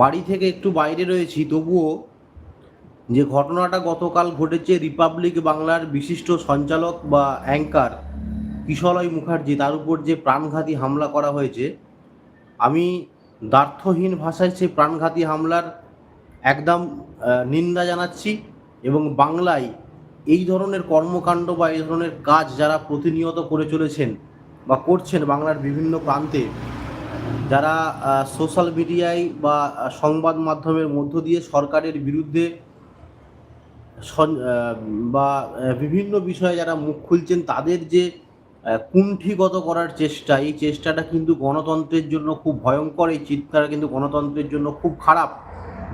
বাড়ি থেকে একটু বাইরে রয়েছি, তবুও যে ঘটনাটা গতকাল ঘটেছে রিপাবলিক বাংলার বিশিষ্ট সঞ্চালক বা অ্যাঙ্কার কিশলয় মুখার্জি, তার উপর যে প্রাণঘাতী হামলা করা হয়েছে, আমি দ্বার্থহীন ভাষায় সেই প্রাণঘাতী হামলার একদম নিন্দা জানাচ্ছি এবং বাংলায় এই ধরনের কর্মকাণ্ড বা এই ধরনের কাজ যারা প্রতিনিয়ত করে চলেছেন বা করছেন বাংলার বিভিন্ন প্রান্তে যারা সোশ্যাল মিডিয়ায় বা সংবাদ মাধ্যমের মধ্য দিয়ে সরকারের বিরুদ্ধে বা বিভিন্ন বিষয়ে যারা মুখ খুলছেন, তাদের যে কুণ্ঠিগত করার চেষ্টা, এই চেষ্টাটা কিন্তু গণতন্ত্রের জন্য খুব ভয়ঙ্কর, এই চিৎকার কিন্তু গণতন্ত্রের জন্য খুব খারাপ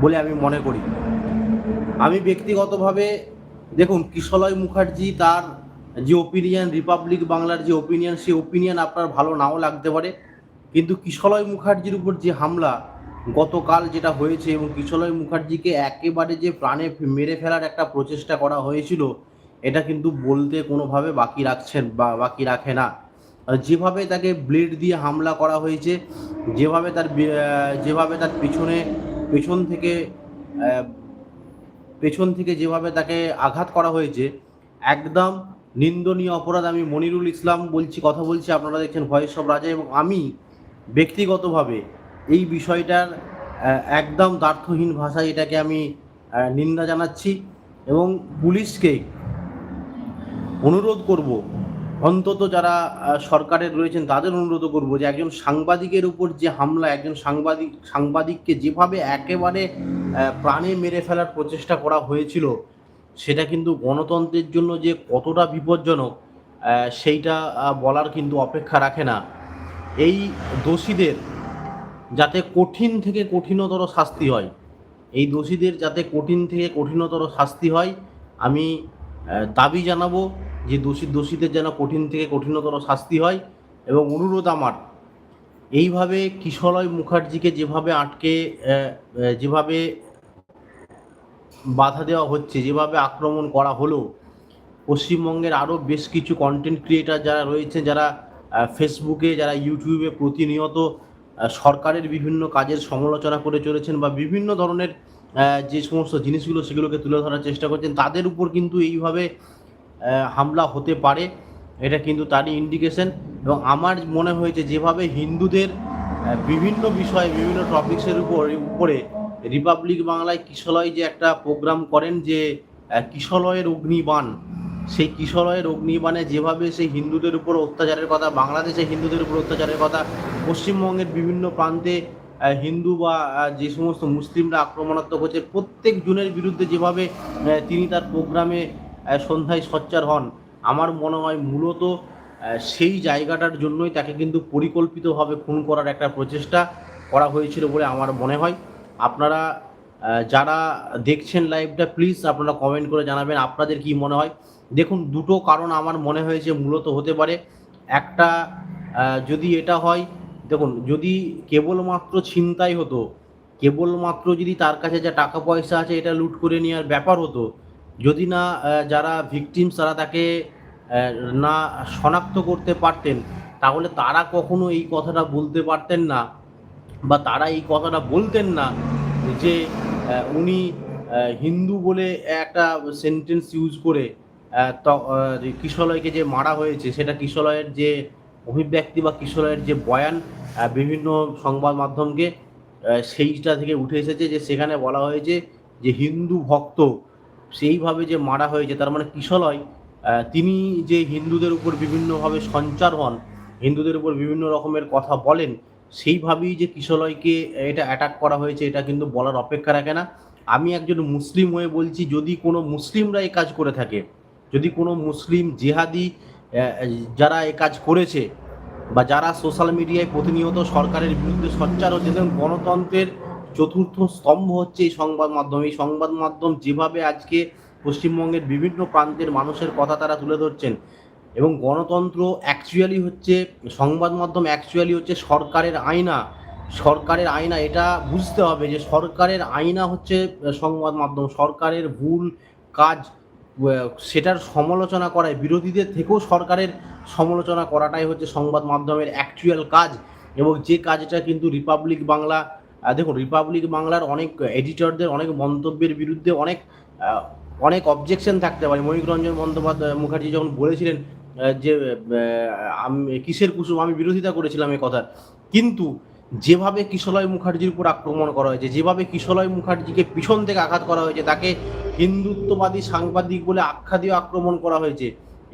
বলে আমি মনে করি। আমি ব্যক্তিগতভাবে, দেখুন, কিশলয় মুখার্জি তার যে ওপিনিয়ন রিপাবলিক বাংলার যে ওপিনিয়ন সেই ওপিনিয়ন আপনার ভালো নাও লাগতে পারে। কিন্তু কিশলয় মুখার্জির উপর যে হামলা গতকাল যেটা হয়েছে এবং কিশলয় মুখার্জিকে একেবারে যে প্রাণে মেরে ফেলার একটা প্রচেষ্টা করা হয়েছিল, এটা কিন্তু বলতে কোনোভাবে বাকি রাখছেন বা বাকি রাখে না। যেভাবে তাকে ব্লেড দিয়ে হামলা করা হয়েছে, যেভাবে তার যেভাবে তার পিছনে, পেছন থেকে পেছন থেকে যেভাবে তাকে আঘাত করা হয়েছে, একদম নিন্দনীয় অপরাধ। আমি মনিরুল ইসলাম বলছি, কথা বলছি, আপনারা দেখছেন ভয়েস অফ রাজা এবং আমি ব্যক্তিগতভাবে এই বিষয়টার একদম দার্থহীন ভাষায় এটাকে আমি নিন্দা জানাচ্ছি এবং পুলিশকে অনুরোধ করব, অন্তত যারা সরকারের রয়েছেন তাদের অনুরোধ করব যে একজন সাংবাদিকের উপর যে হামলা, একজন সাংবাদিক, সাংবাদিককে যেভাবে একেবারে প্রাণে মেরে ফেলার প্রচেষ্টা করা হয়েছিল, সেটা কিন্তু গণতন্ত্রের জন্য যে কতটা বিপজ্জনক সেইটা বলার কিন্তু অপেক্ষা রাখে না। এই দোষীদের যাতে কঠিন থেকে কঠিনতর শাস্তি হয়, এই দোষীদের যাতে কঠিন থেকে কঠিনতর শাস্তি হয়, আমি দাবি জানাব যে দোষী, দোষীদের যেন কঠিন থেকে কঠিনতর শাস্তি হয় এবং অনুরোধ আমার, এইভাবে কিশলয় মুখার্জিকে যেভাবে আটকে যেভাবে বাধা দেওয়া হচ্ছে, যেভাবে আক্রমণ করা হলো, পশ্চিমবঙ্গের আরও বেশ কিছু কন্টেন্ট ক্রিয়েটার যারা রয়েছে যারা ফেসবুকে যারা ইউটিউবে প্রতিনিয়ত সরকারের বিভিন্ন কাজের সমালোচনা করে চলেছেন বা বিভিন্ন ধরনের যে সমস্ত জিনিসগুলো সেগুলোকে তুলে ধরার চেষ্টা করছেন, তাদের উপর কিন্তু এইভাবে হামলা হতে পারে। এটা কিন্তু তারই ইন্ডিকেশন এবং আমার মনে হয়েছে যেভাবে হিন্দুদের বিভিন্ন বিষয়ে, বিভিন্ন টপিক্সের উপর, উপরে রিপাবলিক বাংলায় কিশলয় যে একটা প্রোগ্রাম করেন যে কিশলয়ের অগ্নিবাণ সেই কিশলয়ের অগ্নিবাণে যেভাবে সেই হিন্দুদের উপর অত্যাচারের কথা বাংলাদেশে হিন্দুদের উপর অত্যাচারের কথা, পশ্চিমবঙ্গের বিভিন্ন প্রান্তে হিন্দু বা যে সমস্ত মুসলিমরা আক্রমণাত্মক হচ্ছে, প্রত্যেক জনের বিরুদ্ধে যেভাবে তিনি তার প্রোগ্রামে সন্ধ্যায় সচ্চার হন, আমার মনে হয় মূলত সেই জায়গাটার জন্যই তাকে কিন্তু পরিকল্পিতভাবে খুন করার একটা প্রচেষ্টা করা হয়েছিল বলে আমার মনে হয়। আপনারা যারা দেখছেন লাইভটা প্লিজ আপনারা কমেন্ট করে জানাবেন, আপনাদের কি মনে হয়? দেখুন, দুটো কারণ আমার মনে হয়েছে মূলত হতে পারে। একটা যদি এটা হয়, দেখুন, যদি কেবলমাত্র ছিনতাই হতো, কেবলমাত্র যদি তার কাছে যা টাকা পয়সা আছে এটা লুট করে নেওয়ার ব্যাপার হতো, যদি না যারা ভিকটিমস তারা তাকে না শনাক্ত করতে পারতেন, তাহলে তারা কখনো এই কথাটা বলতে পারতেন না বা তারা এই কথাটা বলতেন না যে উনি হিন্দু বলে একটা সেন্টেন্স ইউজ করে কিশলয়কে যে মারা হয়েছে, সেটা কিশলয়ের যে অভিব্যক্তি বা কিশলয়ের যে বয়ান বিভিন্ন সংবাদ মাধ্যমকে সেইটা থেকে উঠে এসেছে যে সেখানে বলা হয়েছে যে হিন্দু ভক্ত সেইভাবে যে মারা হয়েছে, তার মানে কিশলয় তিনি যে হিন্দুদের উপর বিভিন্নভাবে সঞ্চার হন, হিন্দুদের উপর বিভিন্ন রকমের কথা বলেন, সেইভাবেই যে কিশলয়কে এটা অ্যাটাক করা হয়েছে, এটা কিন্তু বলার অপেক্ষা রাখে না। আমি একজন মুসলিম হয়ে বলছি, যদি কোনো মুসলিমরা এই কাজ করে থাকে যদি কোনো মুসলিম জেহাদি যারা এ কাজ করেছে বা যারা সোশ্যাল মিডিয়ায় প্রতিনিয়ত সরকারের বিরুদ্ধে সচ্চার হচ্ছে, দেখুন গণতন্ত্রের চতুর্থ স্তম্ভ হচ্ছে এই সংবাদ মাধ্যম। এই সংবাদ মাধ্যম যেভাবে আজকে পশ্চিমবঙ্গের বিভিন্ন প্রান্তের মানুষের কথা তারা তুলে ধরছেন এবং গণতন্ত্র অ্যাকচুয়ালি হচ্ছে, সংবাদ মাধ্যম অ্যাকচুয়ালি হচ্ছে সরকারের আয়না। সরকারের আয়না, এটা বুঝতে হবে যে সরকারের আয়না হচ্ছে সংবাদ মাধ্যম। সরকারের ভুল কাজ সেটার সমালোচনা করায়, বিরোধীদের থেকেও সরকারের সমালোচনা করাটাই হচ্ছে সংবাদ মাধ্যমের অ্যাকচুয়াল কাজ এবং যে কাজটা কিন্তু রিপাবলিক বাংলা দেখুন রিপাবলিক বাংলার অনেক এডিটরদের অনেক মন্তব্যের বিরুদ্ধে অনেক অনেক অবজেকশন থাকতে পারে। মণিক রঞ্জন বন্দ্যোপাধ্যায় মুখার্জি যখন বলেছিলেন যে আমি, কিসের কুসুম, আমি বিরোধিতা করেছিলাম এই কথার। কিন্তু যেভাবে কিশলয় মুখার্জির উপর আক্রমণ করা হয়েছে, যেভাবে কিশলয় মুখার্জিকে পিছন থেকে আঘাত করা হয়েছে, তাকে হিন্দুত্ববাদী সাংবাদিক বলে আখ্যা দিয়ে আক্রমণ করা হয়েছে।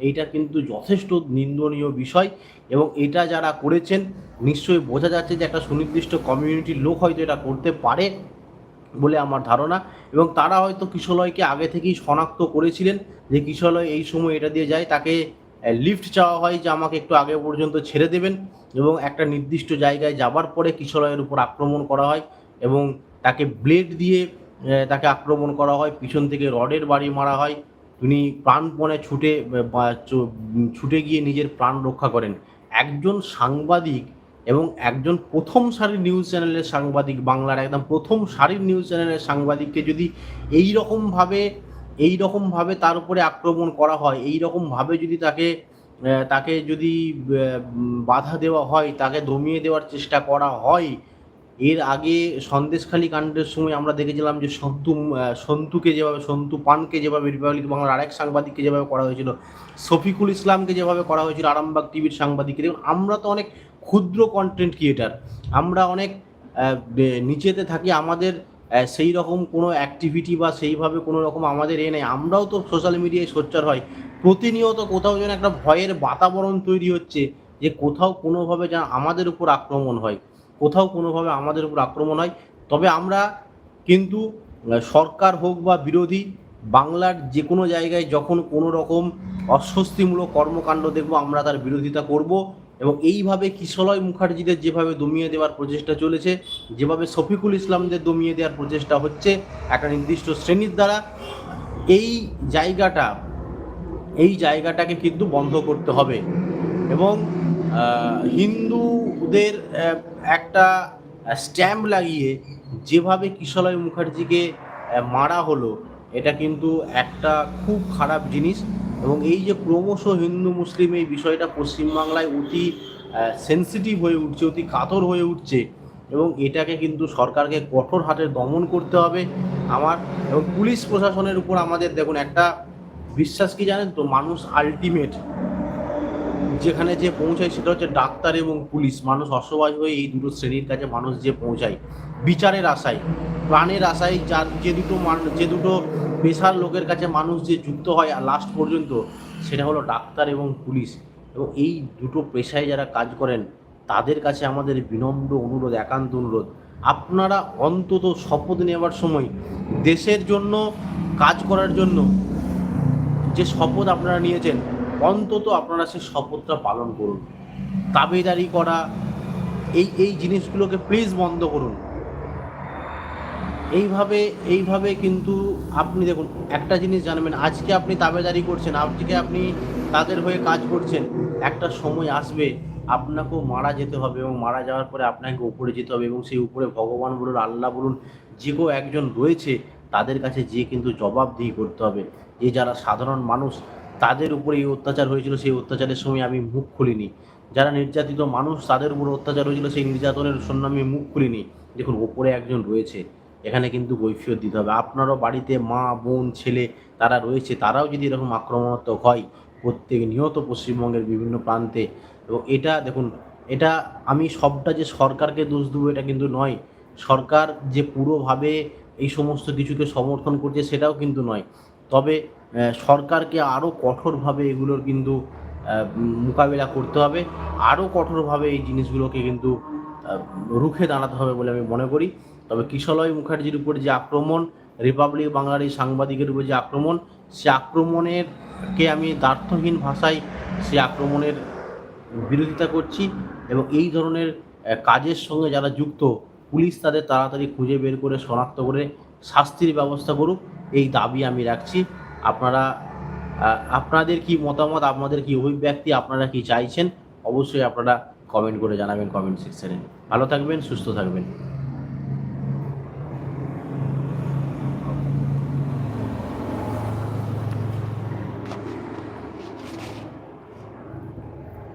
এইটা কিন্তু যথেষ্ট নিন্দনীয় বিষয় এবং এটা যারা করেছেন, নিশ্চয়ই বোঝা যাচ্ছে যে একটা সুনির্দিষ্ট কমিউনিটির লোক হয়তো এটা করতে পারে বলে আমার ধারণা এবং তারা হয়তো কিশলয়কে আগে থেকেই শনাক্ত করেছিলেন যে কিশলয় এই সময় এটা দিয়ে যায়, তাকে লিফট চাওয়া হয় যে আমাকে একটু আগে পর্যন্ত ছেড়ে দেবেন এবং একটা নির্দিষ্ট জায়গায় যাবার পরে কিশলয়ের উপর আক্রমণ করা হয় এবং তাকে ব্লেড দিয়ে তাকে আক্রমণ করা হয়, পিছন থেকে রডের বাড়ি মারা হয়। তিনি প্রাণপণে ছুটে ছুটে গিয়ে নিজের প্রাণ রক্ষা করেন। একজন সাংবাদিক এবং একজন প্রথম সারির নিউজ চ্যানেলের সাংবাদিক, বাংলার একদম প্রথম সারির নিউজ চ্যানেলের সাংবাদিককে যদি এই রকমভাবে এই রকমভাবে তার উপরে আক্রমণ করা হয়, এই রকমভাবে যদি তাকে তাকে যদি বাধা দেওয়া হয়, তাকে দমিয়ে দেওয়ার চেষ্টা করা হয় এর আগে সন্দেশখালী কাণ্ডের সময় আমরা দেখেছিলাম যে সন্তু সন্তুকে যেভাবে, সন্তু পানকে যেভাবে রিপাবলিক বাংলার আরেক সাংবাদিককে যেভাবে করা হয়েছিল, শফিকুল ইসলামকে যেভাবে করা হয়েছিল আরামবাগ টিভির সাংবাদিককে। দেখুন, আমরা তো অনেক ক্ষুদ্র কন্টেন্ট ক্রিয়েটার আমরা অনেক নিচেতে থাকি, আমাদের সেই রকম কোনো অ্যাক্টিভিটি বা সেইভাবে কোনো রকম আমাদের এ নেই। আমরাও তো সোশ্যাল মিডিয়ায় সোচ্চার হয়। প্রতিনিয়ত কোথাও যেন একটা ভয়ের বাতাবরণ তৈরি হচ্ছে যে কোথাও কোনোভাবে যেন আমাদের উপর আক্রমণ হয়। কোথাও কোনোভাবে আমাদের উপর আক্রমণ হয়। তবে আমরা কিন্তু সরকার হোক বা বিরোধী, বাংলার যে কোনো জায়গায় যখন কোনো রকম অস্বস্তিমূলক কর্মকাণ্ড দেখব, আমরা তার বিরোধিতা করব এবং এইভাবে কিশলয় মুখার্জিদের যেভাবে দমিয়ে দেওয়ার প্রচেষ্টা চলেছে, যেভাবে শফিকুল ইসলামদের দমিয়ে দেওয়ার প্রচেষ্টা হচ্ছে একটা নির্দিষ্ট শ্রেণির দ্বারা, এই জায়গাটা, এই জায়গাটাকে কিন্তু বন্ধ করতে হবে। এবং হিন্দুদের একটা স্ট্যাম্প লাগিয়ে যেভাবে কিশলয় মুখার্জিকে মারা হলো, এটা কিন্তু একটা খুব খারাপ জিনিস। এবং এই যে ক্রমশ হিন্দু মুসলিম এই বিষয়টা পশ্চিমবাংলায় অতি সেন্সিটিভ হয়ে উঠছে, অতি কাতর হয়ে উঠছে, এবং এটাকে কিন্তু সরকারকে কঠোর হাতে দমন করতে হবে আমার। এবং পুলিশ প্রশাসনের উপর আমাদের দেখুন একটা বিশ্বাস কি জানেন তো? মানুষ আলটিমেট যেখানে যে পৌঁছায় সেটা হচ্ছে ডাক্তার এবং পুলিশ। মানুষ অসহায় হয়ে এই দুটো শ্রেণির কাছে মানুষ যে পৌঁছায়। বিচারের আশায়, প্রাণের আশায় যার যে দুটো মান- যে দুটো পেশার লোকের কাছে মানুষ যে যুক্ত হয় আর লাস্ট পর্যন্ত, সেটা হলো ডাক্তার এবং পুলিশ। এবং এই দুটো পেশায় যারা কাজ করেন, তাদের কাছে আমাদের বিনম্র অনুরোধ, একান্ত অনুরোধ। আপনারা অন্তত শপথ নেওয়ার সময় দেশের জন্য, কাজ করার জন্য যে শপথ আপনারা নিয়েছেন অন্তত আপনারা সেই শপথটা পালন করুন। তাবেদারি করা, এই এই জিনিসগুলোকে প্লিজ বন্ধ করুন। এইভাবে এইভাবে কিন্তু আপনি দেখুন, একটা জিনিস জানবেন, আজকে আপনি তাবেদারি করছেন, আজকে আপনি তাদের হয়ে কাজ করছেন, একটা সময় আসবে, আপনাকেও মারা যেতে হবে এবং মারা যাওয়ার পরে আপনাকে উপরে যেতে হবে এবং সেই উপরে ভগবান বলুন, আল্লাহ বলুন, যে কেউ একজন রয়েছে, তাদের কাছে যে কিন্তু জবাবদিহি করতে হবে। যে যারা সাধারণ মানুষ তাদের উপরে এই অত্যাচার হয়েছিল, সেই অত্যাচারের সময় আমি মুখ খুলিনি। যারা নির্যাতিত মানুষ, তাদের উপর অত্যাচার হয়েছিল, সেই নির্যাতনের জন্য আমি মুখ খুলিনি। দেখুন, ওপরে একজন রয়েছে, এখানে কিন্তু কৈফিয়ত দিতে হবে। আপনারও বাড়িতে মা, বোন, ছেলে তারা রয়েছে, তারাও যদি এরকম আক্রমণাত্মক হয়, প্রত্যেক নিহত পশ্চিমবঙ্গের বিভিন্ন প্রান্তে। এবং এটা, দেখুন, এটা আমি সবটা যে সরকারকে দোষ দেবো, এটা কিন্তু নয়। সরকার যে পুরোভাবে এই সমস্ত কিছুকে সমর্থন করছে, সেটাও কিন্তু নয়। তবে সরকারকে আরও কঠোরভাবে এগুলোর কিন্তু মোকাবিলা করতে হবে। আরও কঠোরভাবে এই জিনিসগুলোকে কিন্তু রুখে দাঁড়াতে হবে বলে আমি মনে করি। তবে কিশলয় মুখার্জির উপর যে আক্রমণ, রিপাবলিক বাংলার এই সাংবাদিকের উপর যে আক্রমণ, সে আক্রমণের কে আমি দার্থহীন ভাষায় সে আক্রমণের বিরোধিতা করছি এবং এই ধরনের কাজের সঙ্গে যারা যুক্ত, পুলিশ তাদের তাড়াতাড়ি খুঁজে বের করে শনাক্ত করে শাস্তির ব্যবস্থা করুক, এই দাবি আমি রাখছি। আপনারা আপনাদের কি মতামত, আপনাদের কি অভিব্যক্তি, আপনারা কি চাইছেন, অবশ্যই আপনারা কমেন্ট করে জানাবেন কমেন্ট সেকশানে ভালো থাকবেন, সুস্থ থাকবেন।